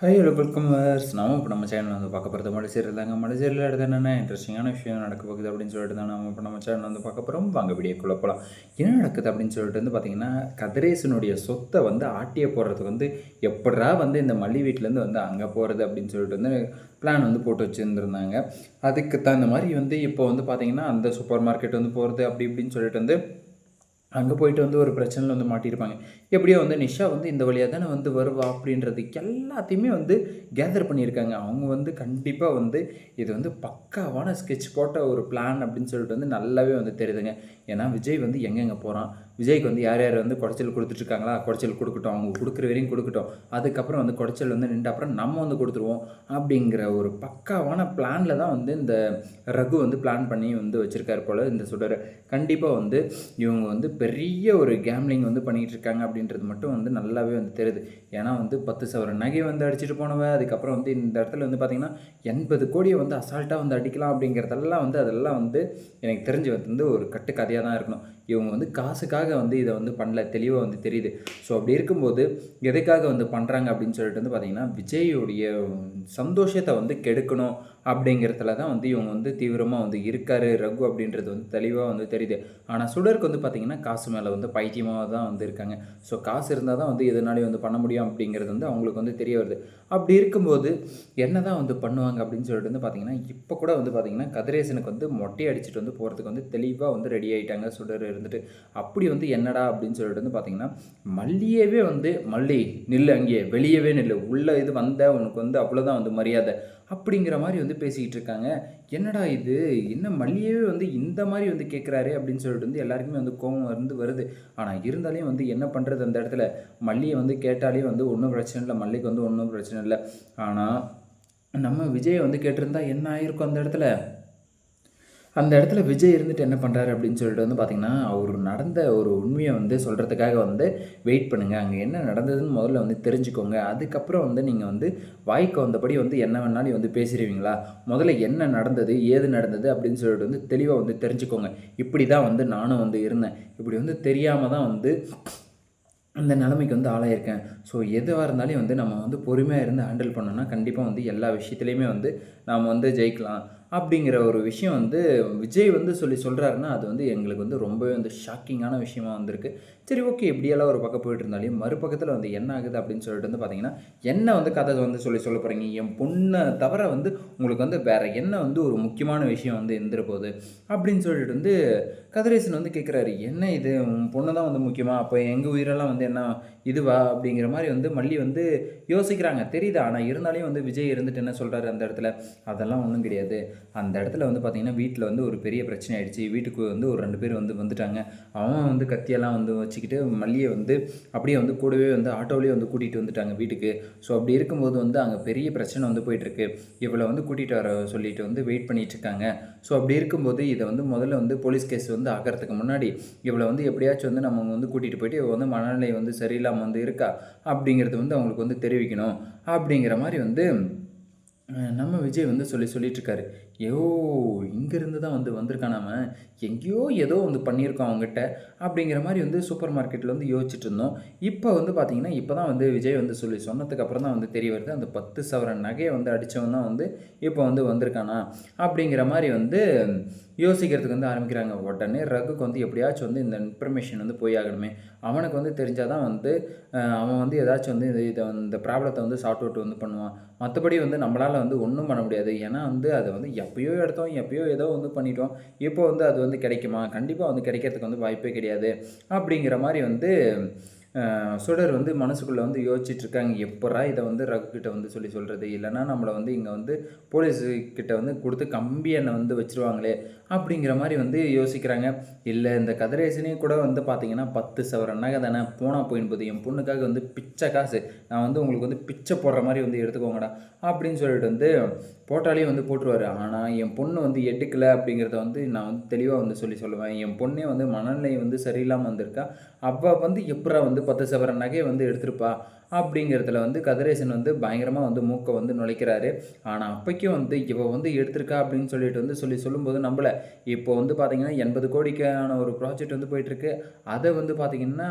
Hi hello welcome verse நாம இப்போ நம்ம சேனல் வந்து பார்க்க போகிறது மலை தாங்க. மலை எடுத்து என்னென்ன இன்ட்ரெஸ்டிங்கான விஷயம் நடக்க போகுது அப்படின்னு சொல்லிட்டு தான் நம்ம இப்போ நம்ம சேனல் வந்து பார்க்க போகிறோம் வாங்க வீடியோ போகலாம் என்ன நடக்குது அப்படின்னு சொல்லிட்டு வந்து பார்த்தீங்கன்னா கதிரேசனுடைய சொத்தை வந்து ஆட்டிய போடுறதுக்கு வந்து எப்படா வந்து இந்த மல்லி வீட்டிலேருந்து வந்து அங்கே போகிறது அப்படின்னு சொல்லிட்டு வந்து பிளான் வந்து போட்டு வச்சுருந்துருந்தாங்க. அதுக்கு தகுந்த மாதிரி வந்து இப்போ வந்து பார்த்தீங்கன்னா அந்த சூப்பர் மார்க்கெட் வந்து போகிறது அப்படி இப்படின்னு சொல்லிட்டு வந்து அங்கே போயிட்டு வந்து ஒரு பிரச்சனையில் வந்து மாட்டியிருப்பாங்க. எப்படியோ வந்து நிஷா வந்து இந்த வழியாக தானே வந்து வருவா அப்படின்றது எல்லாத்தையுமே வந்து கேதர் பண்ணியிருக்காங்க. அவங்க வந்து கண்டிப்பாக வந்து இது வந்து பக்காவான ஸ்கெட்ச் போட்ட ஒரு பிளான் அப்படின்னு சொல்லிட்டு வந்து நல்லாவே வந்து தெரியுதுங்க. ஏன்னா விஜய் வந்து எங்கெங்கே போகிறான் விஜய்க்கு வந்து யார் யார் வந்து குடைச்சல் கொடுத்துட்ருக்காங்களா? குடைச்சல் கொடுக்கட்டும் அவங்க கொடுக்குற வரையும் கொடுக்கட்டும். அதுக்கப்புறம் வந்து குடைச்சல் வந்து நின்று அப்புறம் நம்ம வந்து கொடுத்துருவோம் அப்படிங்கிற ஒரு பக்காவான பிளானில் தான் வந்து இந்த ரகு வந்து பிளான் பண்ணி வந்து வச்சுருக்காரு போல் இந்த சுடர் கண்டிப்பாக வந்து இவங்க வந்து பெரிய ஒரு கேம்லிங் வந்து பண்ணிகிட்டு இருக்காங்க அப்படின்றது மட்டும் வந்து நல்லாவே வந்து தெரியுது. ஏன்னா வந்து பத்து சவர நகை வந்து அடிச்சுட்டு போனவன் அதுக்கப்புறம் வந்து இந்த இடத்துல வந்து பார்த்திங்கன்னா எண்பது கோடியை வந்து அசால்ட்டாக வந்து அடிக்கலாம் அப்படிங்கிறதெல்லாம் வந்து அதெல்லாம் வந்து எனக்கு தெரிஞ்சு வந்து ஒரு கட்டுக்கதையாக தான் இருக்கணும். இவங்க வந்து காசுக்காக வந்து இதை வந்து பண்ணல தெளிவாக வந்து தெரியுது. ஸோ அப்படி இருக்கும்போது எதுக்காக வந்து பண்ணுறாங்க அப்படின்னு சொல்லிட்டு வந்து பார்த்திங்கன்னா விஜயோடைய சந்தோஷத்தை வந்து கெடுக்கணும் அப்படிங்கிறதுல தான் வந்து இவங்க வந்து தீவிரமாக வந்து இருக்கார் ரகு அப்படின்றது வந்து தெளிவாக வந்து தெரியுது. ஆனால் சுடருக்கு வந்து பார்த்திங்கன்னா காசு மேலே வந்து பைத்தியமாக தான் வந்து இருக்காங்க. ஸோ காசு இருந்தால் தான் வந்து எதனாலையும் வந்து பண்ண முடியும் அப்படிங்கிறது வந்து அவங்களுக்கு வந்து தெரிய வருது. அப்படி இருக்கும்போது என்ன தான் வந்து பண்ணுவாங்க அப்படின்னு சொல்லிட்டு வந்து பார்த்திங்கன்னா இப்போ கூட வந்து பார்த்திங்கன்னா கதிரேசனுக்கு வந்து மொட்டை அடிச்சுட்டு வந்து போகிறதுக்கு வந்து தெளிவாக வந்து ரெடி ஆகிட்டாங்க சுடர் இருந்துட்டு. அப்படி வந்து என்னடா அப்படின்னு சொல்லிட்டு வந்து பார்த்திங்கன்னா மல்லியவே வந்து மல்லி நில்லு அங்கேயே வெளியவே நில்லு உள்ள இது வந்த உனக்கு வந்து அவ்வளோதான் வந்து மரியாதை. அப்படிங்கிற மாதிரி வந்து பேசிக்கிட்டு இருக்காங்க. என்னடா இது? என்ன மல்லியவே வந்து இந்த மாதிரி வந்து கேட்குறாரு அப்படின்னு சொல்லிட்டு வந்து எல்லாருக்குமே வந்து கோபம் இருந்து வருது. ஆனால் இருந்தாலையும் வந்து என்ன பண்ணுறது அந்த இடத்துல? மல்லியை வந்து கேட்டாலே வந்து ஒன்றும் பிரச்சனை இல்லை. மல்லிக்கு வந்து ஒன்றும் பிரச்சனை இல்லை. ஆனால் நம்ம விஜயை வந்து கேட்டிருந்தா என்ன ஆயிருக்கும் அந்த இடத்துல? அந்த இடத்துல விஜய் இருந்துட்டு என்ன பண்ணுறாரு அப்படின்னு சொல்லிட்டு வந்து பார்த்திங்கன்னா அவர் நடந்த ஒரு உண்மையை வந்து சொல்கிறதுக்காக வந்து வெயிட் பண்ணுங்கள் அங்கே என்ன நடந்ததுன்னு முதல்ல வந்து தெரிஞ்சுக்கோங்க. அதுக்கப்புறம் வந்து நீங்கள் வந்து வாய்க்கு வந்தபடி வந்து என்ன வேணாலும் வந்து பேசிடுவீங்களா? முதல்ல என்ன நடந்தது ஏது நடந்தது அப்படின்னு சொல்லிட்டு வந்து தெளிவாக வந்து தெரிஞ்சுக்கோங்க. இப்படி தான் வந்து நானும் வந்து இருந்தேன். இப்படி வந்து தெரியாமல் தான் வந்து அந்த நிலைமைக்கு வந்து ஆளாயிருக்கேன். ஸோ எதுவாக இருந்தாலும் வந்து நம்ம வந்து பொறுமையாக இருந்து ஹேண்டில் பண்ணோன்னா கண்டிப்பாக வந்து எல்லா விஷயத்துலையுமே வந்து நாம் வந்து ஜெயிக்கலாம். அப்படிங்கிற ஒரு விஷயம் வந்து விஜய் வந்து சொல்லி சொல்கிறாருன்னா அது வந்து எங்களுக்கு வந்து ரொம்பவே வந்து ஷாக்கிங்கான விஷயமா வந்திருக்கு. சரி ஓகே இப்படியெல்லாம் ஒரு பக்கம் போயிட்டு இருந்தாலும் மறுபக்கத்தில் வந்து என்ன ஆகுது அப்படின்னு சொல்லிட்டு வந்து பார்த்தீங்கன்னா என்ன வந்து கதை வந்து சொல்லி சொல்ல போகிறீங்க என் பொண்ணை தவிர வந்து உங்களுக்கு வந்து வேறு என்ன வந்து ஒரு முக்கியமான விஷயம் வந்து இருந்துட போகுது அப்படின்னு சொல்லிட்டு வந்து கதிரேசன் வந்து கேட்குறாரு என்ன இது? உன் பொண்ணு தான் வந்து முக்கியமாக அப்போ எங்கள் உயிரெல்லாம் வந்து என்ன இதுவா? அப்படிங்கிற மாதிரி வந்து மல்லி வந்து யோசிக்கிறாங்க. தெரியுது? ஆனால் இருந்தாலையும் வந்து விஜய் இருந்துட்டு என்ன சொல்கிறாரு அந்த இடத்துல. அதெல்லாம் ஒன்றும் கிடையாது. அந்த இடத்துல வந்து பார்த்திங்கன்னா வீட்டில் வந்து ஒரு பெரிய பிரச்சனை ஆயிடுச்சு. வீட்டுக்கு வந்து ஒரு ரெண்டு பேர் வந்து வந்துட்டாங்க. அவன் வந்து கத்தியெல்லாம் வந்து வச்சுக்கிட்டு மல்லியை வந்து அப்படியே வந்து கூடவே வந்து ஆட்டோவிலே வந்து கூட்டிகிட்டு வந்துட்டாங்க வீட்டுக்கு. ஸோ அப்படி இருக்கும்போது வந்து அங்கே பெரிய பிரச்சனை வந்து போயிட்டுருக்கு. இவளை வந்து கூட்டிகிட்டு வர சொல்லிட்டு வந்து வெயிட் பண்ணிகிட்ருக்காங்க ஸோ அப்படி இருக்கும்போது இதை வந்து முதல்ல வந்து போலீஸ் கேஸ் வந்து ஆகிறதுக்கு முன்னாடி இவளை வந்து எப்படியாச்சும் வந்து நம்ம வந்து கூட்டிகிட்டு போயிட்டு இவள் வந்து மனநிலை வந்து சரியில்லாமல் வந்து இருக்கா? அப்படிங்கிறது வந்து அவங்களுக்கு வந்து தெரிவிக்கணும். அப்படிங்கிற மாதிரி வந்து நம்ம விஜய் வந்து சொல்லி சொல்லிட்டுருக்காரு ஐயோ இங்கேருந்து தான் வந்து வந்திருக்கான் நாம. எங்கேயோ ஏதோ வந்து பண்ணியிருக்கோம் அவங்ககிட்ட அப்படிங்கிற மாதிரி வந்து சூப்பர் மார்க்கெட்டில் வந்து யோசிச்சுட்டு இருந்தோம். இப்போ வந்து பார்த்திங்கன்னா இப்போ தான் வந்து விஜய் வந்து சொல்லி சொன்னதுக்கு அப்புறம் தான் வந்து தெரிய வருது. அந்த பத்து சவரன் நகையை வந்து அடித்தவன் தான் வந்து இப்போ வந்து வந்திருக்கானா அப்படிங்கிற மாதிரி வந்து யோசிக்கிறதுக்கு வந்து ஆரம்பிக்கிறாங்க. உடனே ரகுக்கு வந்து எப்படியாச்சும் வந்து இந்த இன்ஃபர்மேஷன் வந்து போய் ஆகணுமே அவனுக்கு வந்து தெரிஞ்சால் தான் வந்து அவன் வந்து ஏதாச்சும் வந்து இது இதை இந்த ப்ராப்ளத்தை வந்து சார்ட் அவுட் வந்து பண்ணுவான். மற்றபடி வந்து நம்மளால் வந்து ஒன்றும் பண்ண முடியாது. ஏன்னா வந்து அதை வந்து எப்பயோ எடுத்தோம் எப்பயோ ஏதோ வந்து பண்ணிட்டோம். இப்போ வந்து அது வந்து கிடைக்குமா? கண்டிப்பாக வந்து கிடைக்கிறதுக்கு வந்து வாய்ப்பே கிடையாது. அப்படிங்கிற மாதிரி வந்து சுடர் வந்து மனசுக்குள்ளே வந்து யோசிச்சுட்ருக்காங்க எப்பரா இதை வந்து ரகுக்கிட்ட வந்து சொல்லி சொல்கிறது இல்லைனா நம்மளை வந்து இங்கே வந்து போலீஸுக்கிட்ட வந்து கொடுத்து கம்பி எண்ணெய் வந்து வச்சுருவாங்களே. அப்படிங்கிற மாதிரி வந்து யோசிக்கிறாங்க. இல்லை இந்த கதிரேசனையும் கூட வந்து பார்த்தீங்கன்னா பத்து சவர நகை தானே போனால் போயின்போது என் பொண்ணுக்காக வந்து பிச்சை காசு. நான் வந்து உங்களுக்கு வந்து பிச்சை போடுற மாதிரி வந்து எடுத்துக்கோங்கடா அப்படின்னு சொல்லிட்டு வந்து போட்டாலே வந்து போட்டுருவார். ஆனால் என் பொண்ணு வந்து எடுக்கலை அப்படிங்கிறத வந்து நான் வந்து தெளிவாக வந்து சொல்லி சொல்லுவேன். என் பொண்ணே வந்து மனநிலை வந்து சரியில்லாமல் வந்திருக்கா. அவள் வந்து எப்படா வந்து பத்து சவர நகையை வந்து எடுத்திருப்பா? அப்படிங்கிறதுல வந்து கதிரேசன் வந்து பயங்கரமாக வந்து மூக்கை வந்து நுழைக்கிறாரு. ஆனால் அப்போக்கும் வந்து இவள் வந்து எடுத்திருக்கா அப்படின்னு சொல்லிட்டு வந்து சொல்லி சொல்லும்போது நம்மளை இப்போ வந்து பார்த்திங்கன்னா எண்பது கோடிக்கான ஒரு ப்ராஜெக்ட் வந்து போயிட்டுருக்கு அதை வந்து பார்த்திங்கன்னா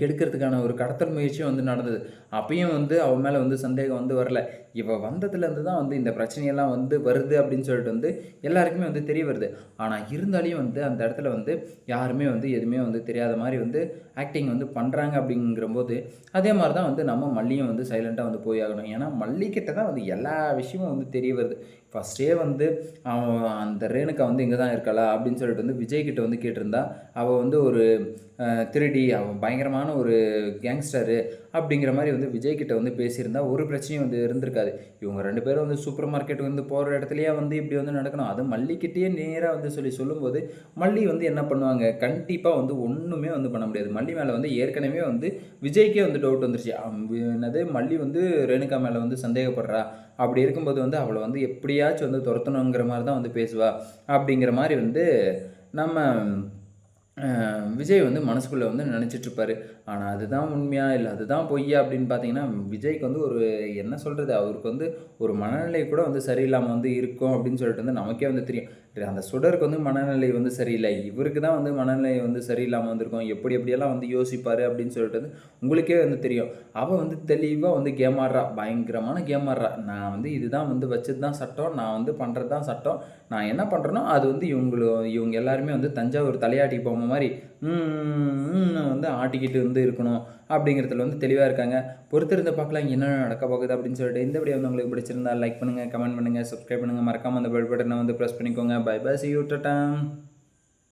கெடுக்கிறதுக்கான ஒரு கடத்தல் முயற்சியும் வந்து நடந்தது. அப்பயும் வந்து அவன் மேலே வந்து சந்தேகம் வந்து வரல. இவள் வந்ததுலேருந்து தான் வந்து இந்த பிரச்சனையெல்லாம் வந்து வருது அப்படின்னு சொல்லிட்டு வந்து எல்லாருக்குமே வந்து தெரிய வருது. ஆனால் இருந்தாலையும் வந்து அந்த இடத்துல வந்து யாருமே வந்து எதுவுமே வந்து தெரியாத மாதிரி வந்து ஆக்டிங் வந்து பண்ணுறாங்க அப்படிங்கிறபோது அதே மாதிரி தான் வந்து நம்ம மல்லியும் வந்து சைலண்ட்டாக வந்து போய் ஆகணும். ஏன்னா மல்லிக்கிட்ட தான் வந்து எல்லா விஷயமும் வந்து தெரிய வருது. ஃபஸ்ட்டே வந்து அவன் அந்த ரேணுக்கா வந்து இங்கே தான் இருக்காளா அப்படின்னு சொல்லிட்டு வந்து விஜய்கிட்ட வந்து கேட்டிருந்தா அவள் வந்து ஒரு திருடி அவன் பயங்கரமான ஒரு கேங்ஸ்டரு அப்படிங்கிற மாதிரி வந்து விஜய் கிட்ட வந்து பேசியிருந்தா ஒரு பிரச்சனையும் வந்து இருந்திருக்காது. இவங்க ரெண்டு பேரும் வந்து சூப்பர் மார்க்கெட் வந்து போகிற இடத்துலையே வந்து இப்படி வந்து நடக்கணும். அது மல்லிக்கிட்டேயே நேராக வந்து சொல்லி சொல்லும்போது மல்லி வந்து என்ன பண்ணுவாங்க? கண்டிப்பாக வந்து ஒன்றுமே வந்து பண்ண முடியாது. மல்லி மேலே வந்து ஏற்கனவே வந்து விஜய்க்கே வந்து டவுட் வந்துருச்சு. என்னது? மல்லி வந்து ரேணுகா மேலே வந்து சந்தேகப்படுறா. அப்படி இருக்கும்போது வந்து அவளை வந்து எப்படியாச்சும் வந்து துரத்தணுங்கிற மாதிரி தான் வந்து பேசுவா. அப்படிங்கிற மாதிரி வந்து நம்ம விஜய் வந்து மனசுக்குள்ளே வந்து நினச்சிட்ருப்பாரு ஆனால் அதுதான் உண்மையா? இல்லை அதுதான் பொய்யா? அப்படின்னு பார்த்தீங்கன்னா விஜய்க்கு வந்து ஒரு என்ன சொல்கிறது அவருக்கு வந்து ஒரு மனநிலை கூட வந்து சரியில்லாமல் வந்து இருக்கும் அப்படின்னு சொல்லிட்டு வந்து நமக்கே வந்து தெரியும். அந்த சுடருக்கு வந்து மனநிலை வந்து சரியில்லை. இவருக்கு தான் வந்து மனநிலை வந்து சரியில்லாமல் வந்திருக்கும். எப்படி எப்படியெல்லாம் வந்து யோசிப்பார் அப்படின்னு சொல்லிட்டு வந்து உங்களுக்கே வந்து தெரியும். அவள் வந்து தெளிவாக வந்து கேம் ஆடுறா. பயங்கரமான கேம் ஆடுறா. நான் வந்து இதுதான் வந்து வச்சது தான் சட்டம். நான் வந்து பண்ணுறது தான் சட்டம். நான் என்ன பண்ணுறேனோ அது வந்து இவங்களு இவங்க எல்லாருமே வந்து தஞ்சாவூர் தலையாட்டிக்கு போகிற மாதிரி ம், வந்து ஆட்டிக்கிட்டு வந்து இருக்கணும் அப்படிங்கிறதுல வந்து தெளிவாக இருக்காங்க. பொறுத்திருந்து பார்க்கலாம் என்ன நடக்க போகுது அப்படின்னு சொல்லிட்டு இந்த வீடியோ வந்து உங்களுக்கு பிடிச்சிருந்தா லைக் பண்ணுங்கள் கமெண்ட் பண்ணுங்கள் சப்ஸ்கிரைப் பண்ணுங்கள் மறக்காமல் அந்த பெல் பட்டனை வந்து ப்ரெஸ் பண்ணிக்கோங்க. Bye bye see you டட்டாம்